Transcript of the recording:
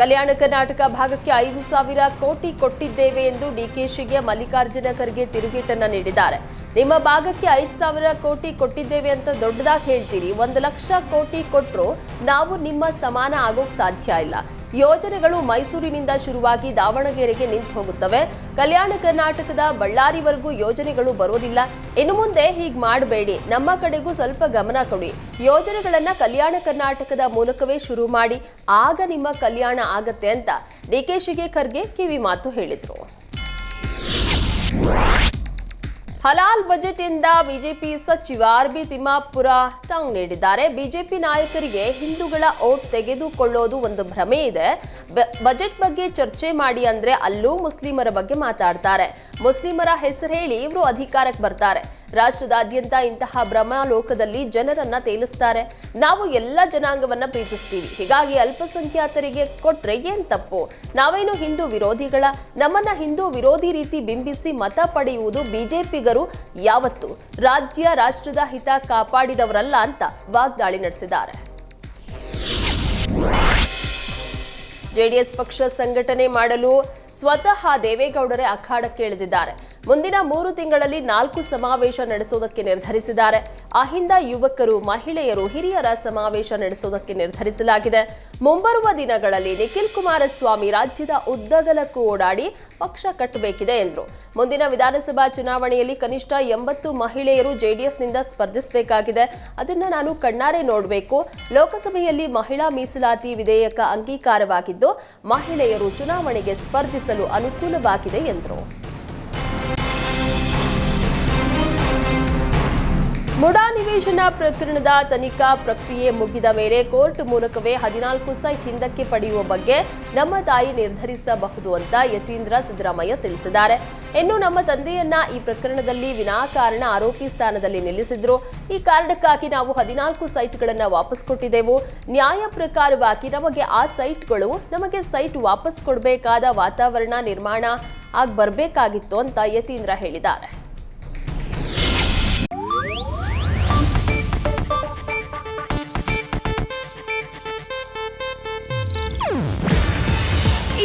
ಕಲ್ಯಾಣ ಕರ್ನಾಟಕ ಭಾಗಕ್ಕೆ ಐದು ಸಾವಿರ ಕೋಟಿ ಕೊಟ್ಟಿದ್ದೇವೆ ಎಂದು ಡಿಕೆಶಿಗೆ ಮಲ್ಲಿಕಾರ್ಜುನ ಖರ್ಗೆ ತಿರುಗೇಟನ್ನು ನೀಡಿದ್ದಾರೆ. ನಿಮ್ಮ ಭಾಗಕ್ಕೆ ಐದು ಸಾವಿರ ಕೋಟಿ ಕೊಟ್ಟಿದ್ದೇವೆ ಅಂತ ದೊಡ್ಡದಾಗಿ ಹೇಳ್ತೀರಿ. ಒಂದು ಲಕ್ಷ ಕೋಟಿ ಕೊಟ್ಟರು ನಾವು ನಿಮ್ಮ ಸಮಾನ ಆಗೋಕ್ ಸಾಧ್ಯ ಇಲ್ಲ. ಯೋಜನೆಗಳು ಮೈಸೂರಿನಿಂದ ಶುರುವಾಗಿ ದಾವಣಗೆರೆಗೆ ನಿಂತು ಹೋಗುತ್ತವೆ. ಕಲ್ಯಾಣ ಕರ್ನಾಟಕದ ಬಳ್ಳಾರಿವರೆಗೂ ಯೋಜನೆಗಳು ಬರೋದಿಲ್ಲ. ಇನ್ನು ಮುಂದೆ ಹೀಗೆ ಮಾಡಬೇಡಿ. ನಮ್ಮ ಕಡೆಗೂ ಸ್ವಲ್ಪ ಗಮನ ಕೊಡಿ. ಯೋಜನೆಗಳನ್ನ ಕಲ್ಯಾಣ ಕರ್ನಾಟಕದ ಮೂಲಕವೇ ಶುರು ಮಾಡಿ, ಆಗ ನಿಮ್ಮ ಕಲ್ಯಾಣ ಆಗತ್ತೆ ಅಂತ ಡಿಕೆಶಿಗೆ ಖರ್ಗೆ ಕಿವಿ ಮಾತು ಹೇಳಿದ್ರು. ಹಲಾಲ್ ಬಜೆಟ್ ಇಂದ ಬಿಜೆಪಿ ಸಚಿವ ಆರ್ ಬಿ ತಿಮ್ಮಾಪುರ ಟಾಂಗ್ ನೀಡಿದ್ದಾರೆ. ಬಿಜೆಪಿ ನಾಯಕರಿಗೆ ಹಿಂದೂಗಳ ಓಟ್ ತೆಗೆದುಕೊಳ್ಳೋದು ಒಂದು ಭ್ರಮೆ ಇದೆ. ಬಜೆಟ್ ಬಗ್ಗೆ ಚರ್ಚೆ ಮಾಡಿ ಅಂದ್ರೆ ಅಲ್ಲೂ ಮುಸ್ಲಿಮರ ಬಗ್ಗೆ ಮಾತಾಡ್ತಾರೆ. ಮುಸ್ಲಿಮರ ಹೆಸರು ಹೇಳಿ ಇವರು ಅಧಿಕಾರಕ್ಕೆ ಬರ್ತಾರೆ. ರಾಷ್ಟ್ರದಾದ್ಯಂತ ಇಂತಹ ಭ್ರಮಾಲೋಕದಲ್ಲಿ ಜನರನ್ನ ತೇಲಿಸ್ತಾರೆ. ನಾವು ಎಲ್ಲ ಜನಾಂಗವನ್ನ ಪ್ರೀತಿಸ್ತೀವಿ. ಹೀಗಾಗಿ ಅಲ್ಪಸಂಖ್ಯಾತರಿಗೆ ಕೊಟ್ರೆ ಏನ್ ತಪ್ಪು? ನಾವೇನು ಹಿಂದೂ ವಿರೋಧಿಗಳ? ನಮ್ಮನ್ನ ಹಿಂದೂ ವಿರೋಧಿ ರೀತಿ ಬಿಂಬಿಸಿ ಮತ ಪಡೆಯುವುದು ಬಿಜೆಪಿಗರು ಯಾವತ್ತು? ರಾಜ್ಯ, ರಾಷ್ಟ್ರದ ಹಿತ ಕಾಪಾಡಿದವರಲ್ಲ ಅಂತ ವಾಗ್ದಾಳಿ ನಡೆಸಿದ್ದಾರೆ. ಜೆಡಿಎಸ್ ಪಕ್ಷ ಸಂಘಟನೆ ಮಾಡಲು ಸ್ವತಃ ದೇವೇಗೌಡರೇ ಅಖಾಡಕ್ಕೆ ಇಳಿದಿದ್ದಾರೆ ಮುಂದಿನ ಮೂರು ತಿಂಗಳಲ್ಲಿ ನಾಲ್ಕು ಸಮಾವೇಶ ನಡೆಸುವುದಕ್ಕೆ ನಿರ್ಧರಿಸಿದ್ದಾರೆ. ಅಹಿಂದ ಯುವಕರು, ಮಹಿಳೆಯರು, ಹಿರಿಯರ ಸಮಾವೇಶ ನಡೆಸುವುದಕ್ಕೆ ನಿರ್ಧರಿಸಲಾಗಿದೆ. ಮುಂಬರುವ ದಿನಗಳಲ್ಲಿ ನಿಖಿಲ್ ಕುಮಾರಸ್ವಾಮಿ ರಾಜ್ಯದ ಉದ್ದಗಲಕ್ಕೂ ಓಡಾಡಿ ಪಕ್ಷ ಕಟ್ಟಬೇಕಿದೆ ಎಂದರು. ಮುಂದಿನ ವಿಧಾನಸಭಾ ಚುನಾವಣೆಯಲ್ಲಿ ಕನಿಷ್ಠ ಎಂಬತ್ತು ಮಹಿಳೆಯರು ಜೆಡಿಎಸ್ನಿಂದ ಸ್ಪರ್ಧಿಸಬೇಕಾಗಿದೆ. ಅದನ್ನ ನಾನು ಕಣ್ಣಾರೆ ನೋಡಬೇಕು. ಲೋಕಸಭೆಯಲ್ಲಿ ಮಹಿಳಾ ಮೀಸಲಾತಿ ವಿಧೇಯಕ ಅಂಗೀಕಾರವಾಗಿದ್ದು, ಮಹಿಳೆಯರು ಚುನಾವಣೆಗೆ ಸ್ಪರ್ಧಿಸಲು ಅನುಕೂಲವಾಗಿದೆ ಎಂದರು. ಮುಡಾ ನಿವೇಶನ ಪ್ರಕರಣದ ತನಿಖಾ ಪ್ರಕ್ರಿಯೆ ಮುಗಿದ ಮೇಲೆ ಕೋರ್ಟ್ ಮೂಲಕವೇ ಹದಿನಾಲ್ಕು ಸೈಟ್ ಹಿಂದಕ್ಕೆ ಪಡೆಯುವ ಬಗ್ಗೆ ನಮ್ಮ ತಾಯಿ ನಿರ್ಧರಿಸಬಹುದು ಅಂತ ಯತೀಂದ್ರ ಸಿದ್ದರಾಮಯ್ಯ ತಿಳಿಸಿದ್ದಾರೆ. ಇನ್ನು ನಮ್ಮ ತಂದೆಯನ್ನ ಈ ಪ್ರಕರಣದಲ್ಲಿ ವಿನಾಕಾರಣ ಆರೋಪಿ ಸ್ಥಾನದಲ್ಲಿ ನಿಲ್ಲಿಸಿದ್ರು. ಈ ಕಾರಣಕ್ಕಾಗಿ ನಾವು ಹದಿನಾಲ್ಕು ಸೈಟ್ಗಳನ್ನ ವಾಪಸ್ ಕೊಟ್ಟಿದ್ದೆವು ನ್ಯಾಯ ಪ್ರಕಾರವಾಗಿ ನಮಗೆ ಆ ಸೈಟ್ಗಳು ನಮಗೆ ಸೈಟ್ ವಾಪಸ್ ಕೊಡಬೇಕಾದ ವಾತಾವರಣ ನಿರ್ಮಾಣ ಆಗಿ ಬರಬೇಕಾಗಿತ್ತು ಅಂತ ಯತೀಂದ್ರ ಹೇಳಿದ್ದಾರೆ.